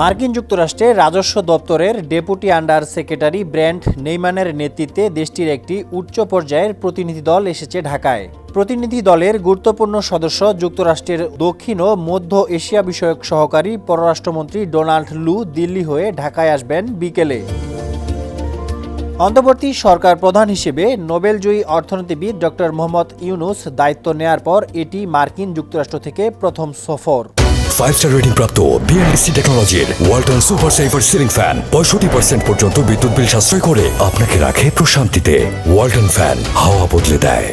মার্কিন যুক্তরাষ্ট্রে রাজস্ব দপ্তরের ডেপুটি আন্ডার সেক্রেটারি ব্র্যান্ড নেইমানের নেতৃত্বে দেশটির একটি উচ্চ পর্যায়ের প্রতিনিধি দল এসেছে ঢাকায়। প্রতিনিধি দলের গুরুত্বপূর্ণ সদস্য যুক্তরাষ্ট্রের দক্ষিণ ও মধ্য এশিয়া বিষয়ক সহকারী পররাষ্ট্রমন্ত্রী ডোনাল্ড লু দিল্লি হয়ে ঢাকায় আসবেন বিকেলে। অন্তর্বর্তী সরকার প্রধান হিসেবে নোবেলজয়ী অর্থনীতিবিদ ডক্টর মোহাম্মদ ইউনুস দায়িত্ব নেয়ার পর এটি মার্কিন যুক্তরাষ্ট্র থেকে প্রথম সফর। ফাইভ স্টার রেটিং প্রাপ্ত বিএনডিসি টেকনোলজির Walton super saver ceiling fan পঁয়ষট্টি পার্সেন্ট পর্যন্ত বিদ্যুৎ বিল সাশ্রয় করে আপনাকে রাখে প্রশান্তিতে। ওয়ালটন ফ্যান হাওয়া বদলে দেয়।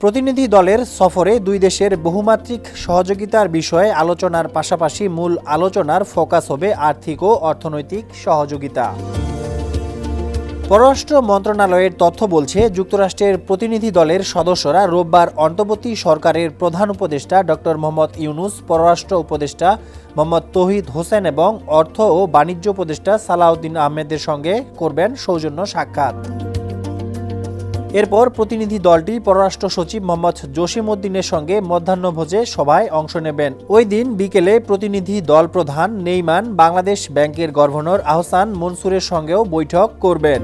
প্রতিনিধি দলের সফরে দুই দেশের বহুমাত্রিক সহযোগিতার বিষয়ে আলোচনার পাশাপাশি মূল আলোচনার ফোকাস হবে আর্থিক ও অর্থনৈতিক সহযোগিতা। পররাষ্ট্র মন্ত্রণালয়ের তথ্য বলছে, যুক্তরাষ্ট্রের প্রতিনিধি দলের সদস্যরা রোববার অন্তর্বর্তী সরকারের প্রধান উপদেষ্টা ডক্টর মোহাম্মদ ইউনুস, পররাষ্ট্র উপদেষ্টা মোহাম্মদ তহিদ হোসেন এবং অর্থ ও বাণিজ্য উপদেষ্টা সালাউদ্দিন আহমেদের সঙ্গে করবেন সৌজন্য সাক্ষাৎ। এরপর প্রতিনিধি দলটি পররাষ্ট্র সচিব মোহাম্মদ জসিম উদ্দিনের সঙ্গে মধ্যাহ্নভোজে সভায় অংশ নেবেন। ওই দিন বিকেলে প্রতিনিধি দল প্রধান নেইমান বাংলাদেশ ব্যাংকের গভর্নর আহসান মনসুরের সঙ্গেও বৈঠক করবেন।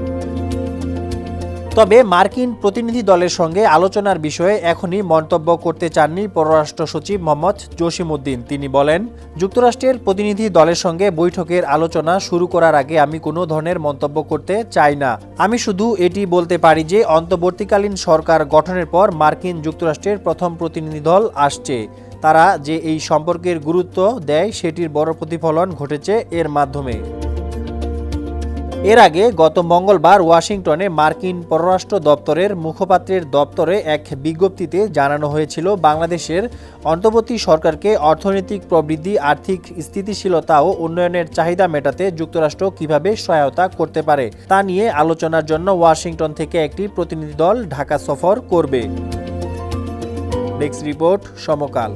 তবে মার্কিন প্রতিনিধি দলের সঙ্গে আলোচনার বিষয়ে এখনই মন্তব্য করতে চাননি পররাষ্ট্র সচিব মোহাম্মদ জসিমউদ্দিন তিনি বলেন, যুক্তরাষ্ট্রের প্রতিনিধি দলের সঙ্গে বৈঠকের আলোচনা শুরু করার আগে আমি কোনো ধরনের মন্তব্য করতে চাই না। আমি শুধু এটি বলতে পারি যে, অন্তর্বর্তীকালীন সরকার গঠনের পর মার্কিন যুক্তরাষ্ট্রের প্রথম প্রতিনিধি দল আসছে। তারা যে এই সম্পর্কের গুরুত্ব দেয়, সেটির বড় প্রতিফলন ঘটেছে এর মাধ্যমে। এর আগে গত মঙ্গলবার ওয়াশিংটনে মার্কিন পররাষ্ট্র দপ্তরের মুখপাত্রের দপ্তরে এক বিজ্ঞপ্তিতে জানানো হয়েছিল, বাংলাদেশের অন্তর্বর্তী সরকারকে অর্থনৈতিক প্রবৃদ্ধি, আর্থিক স্থিতিশীলতা ও উন্নয়নের চাহিদা মেটাতে যুক্তরাষ্ট্র কীভাবে সহায়তা করতে পারে তা নিয়ে আলোচনার জন্য ওয়াশিংটন থেকে একটি প্রতিনিধি দল ঢাকা সফর করবে। Desk report Samakal.